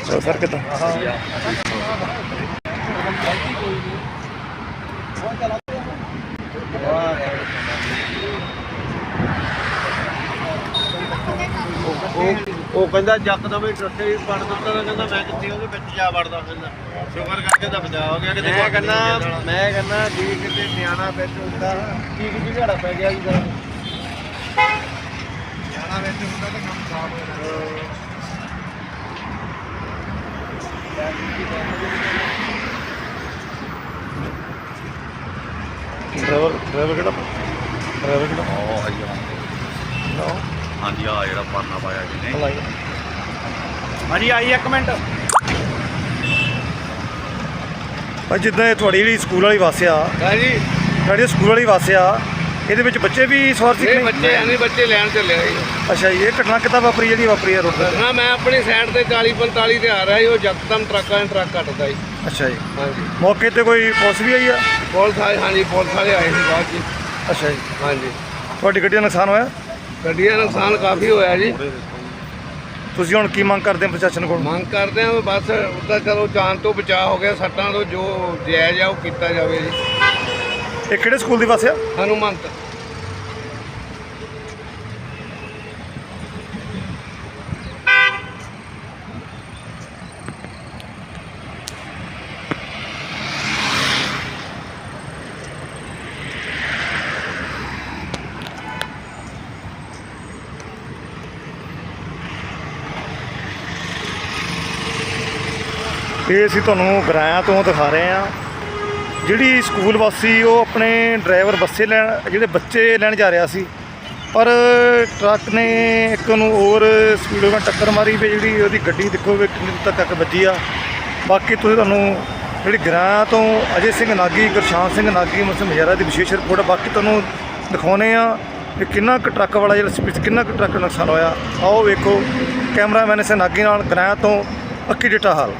ਚਲੋ ਸਰ ਕਿੱਦਾਂ? ਉਹ ਕਹਿੰਦਾ ਯਕਦਮ ਹੀ ਟਰੱਕੇ ਹੀ ਵੜ ਦਿੱਤਾ ਤਾਂ ਕਹਿੰਦਾ ਮੈਂ ਕਿੱਥੇ ਉਹਦੇ ਵਿੱਚ ਜਾ ਵੜਦਾ ਕਹਿੰਦਾ ਸ਼ੁਕਰ ਕਰਕੇ ਤਾਂ ਬਚਾ ਹੋ ਗਿਆ ਕਿਤੇ ਮੈਂ ਕਹਿੰਦਾ ਮੈਂ ਕਹਿੰਦਾ ਜੀ ਕਿਤੇ ਨਿਆਣਾ ਵਿੱਚ ਹੁੰਦਾ ਕੀ ਕੀ ਝਾੜਾ ਪੈ ਗਿਆ ਜੀ ਦਾ ਨਿਆਣਾ ਵਿੱਚ ਹੁੰਦਾ ਤਾਂ ਕੰਮ ਖਰਾਬ ਹੋ ਜਾਣਾ ਡਰਾਈਵਰ ਡਰਾਈਵਰ ਕਿਹੜਾ? ਡਰਾਈਵਰ ਕਿਹੜਾ? ਉਹ ਆਈ ਆ। ਹਾਂਜੀ ਆ ਜਿਹੜਾ ਪਰਨਾ ਪਾਇਆ ਜਿਹਨੇ ਲਾਈ। ਹਾਂਜੀ ਆਈ ਇੱਕ ਮਿੰਟ। ਭਾਈ ਜਿੱਦਾਂ ਇਹ ਤੁਹਾਡੀ ਜਿਹੜੀ ਸਕੂਲ ਵਾਲੀ ਬੱਸ ਆ ਹਾਂਜੀ। ਤੁਹਾਡੀ ਸਕੂਲ ਵਾਲੀ ਬੱਸ ਆ ਇਹਦੇ ਵਿੱਚ ਬੱਚੇ ਵੀ ਸਵਾਰ ਸੀ ਕਿ ਇਹ ਨਹੀਂ? ਬੱਚੇ ਐਨੇ ਬੱਚੇ ਲੈਣ ਚੱਲੇ ਆ ਜੀ। ਅੱਛਾ ਜੀ ਇਹ ਘਟਨਾ ਕਿੱਦਾਂ ਵਾਪਰੀ ਜਿਹੜੀ ਵਾਪਰੀ ਆ ਰੋਡ ਤੇ? ਨਾ ਮੈਂ ਆਪਣੀ ਸਾਈਡ ਤੇ 40 45 ਤੇ ਆ ਰਿਹਾ ਸੀ ਉਹ ਯਕਦਮ ਟਰੱਕਾਂ ਨੇ ਟਰੱਕ ਕੱਟਦਾ ਜੀ। ਅੱਛਾ ਜੀ। ਹਾਂਜੀ। ਮੌਕੇ ਤੇ ਕੋਈ ਪੁਲਿਸ ਵੀ ਆਈ ਆ? ਪੁਲਿਸ ਵਾਲੇ ਹਾਂਜੀ ਪੁਲਿਸ ਵਾਲੇ ਆਏ ਸੀ ਬਾਅਦ ਜੀ ਅੱਛਾ ਜੀ। ਹਾਂਜੀ। ਤੁਹਾਡੀ ਗੱਡੀ ਦਾ ਨੁਕਸਾਨ ਹੋਇਆ? ਗੱਡੀਆਂ ਦਾ ਨੁਕਸਾਨ ਕਾਫੀ ਹੋਇਆ ਜੀ। ਤੁਸੀਂ ਹੁਣ ਕੀ ਮੰਗ ਕਰਦੇ ਹੋ ਪ੍ਰਸ਼ਾਸਨ ਕੋਲ? ਮੰਗ ਕਰਦੇ ਹਾਂ ਵੀ ਬਸ ਉਹਦਾ ਚਲੋ ਜਾਨ ਤੋਂ ਬਚਾਅ ਹੋ ਗਿਆ ਸੱਟਾਂ ਤੋਂ ਜੋ ਜਾਇਜ਼ ਆ ਉਹ ਕੀਤਾ ਜਾਵੇ ਜੀ। ਇਹ ਕਿਹੜੇ ਸਕੂਲ ਦੀ ਬੱਸ ਆ? ਹਨੂਮੰਤ। ਇਹ ਅਸੀਂ ਤੁਹਾਨੂੰ ਗਰਾਇਆ ਤੋਂ ਦਿਖਾ ਰਹੇ ਆ ਜਿਹੜੀ ਸਕੂਲ ਬੱਸ ਸੀ ਉਹ ਆਪਣੇ ਡਰਾਈਵਰ ਬੱਸੇ ਲੈਣ, ਜਿਹੜੇ ਬੱਚੇ ਲੈਣ ਜਾ ਰਿਹਾ ਸੀ। ਪਰ ਟਰੱਕ ਨੇ ਇੱਕ ਨੂੰ ਹੋਰ ਸਪੀਡ ਨਾਲ ਟੱਕਰ ਮਾਰੀ ਵੀ ਜਿਹੜੀ ਉਹਦੀ ਗੱਡੀ ਦੇਖੋ ਵੀ ਕਿੰਨੀ ਦੂਰ ਤੱਕ ਵੱਜੀ ਆ। ਬਾਕੀ ਤੁਸੀਂ ਤੁਹਾਨੂੰ ਜਿਹੜੀ ਗਰਾਇਆ ਤੋਂ ਅਜੇ ਸਿੰਘ ਨਾਗੀ, ਗੁਰਸ਼ਾਨ ਸਿੰਘ ਨਾਗੀ ਮਸਮ ਮਹਿਰਾ ਦੀ ਵਿਸ਼ੇਸ਼ ਰਿਪੋਰਟ ਆ। ਬਾਕੀ ਤੁਹਾਨੂੰ ਦਿਖਾਉਨੇ ਆ ਕਿ ਕਿੰਨਾ ਕੁ ਟਰੱਕ ਵਾਲਾ ਜਿਹੜਾ ਸਪੀਡ ਕਿੰਨਾ ਕੁ ਟਰੱਕ ਨੁਕਸਾਨ ਹੋਇਆ। ਆਓ ਵੇਖੋ, ਕੈਮਰਾਮੈਨ ਇਸ ਨਾਗੀ ਨਾਲ ਗਰਾਇਆ ਤੋਂ ਅੱਕੀ ਡੇਟਾ ਹਾਲ।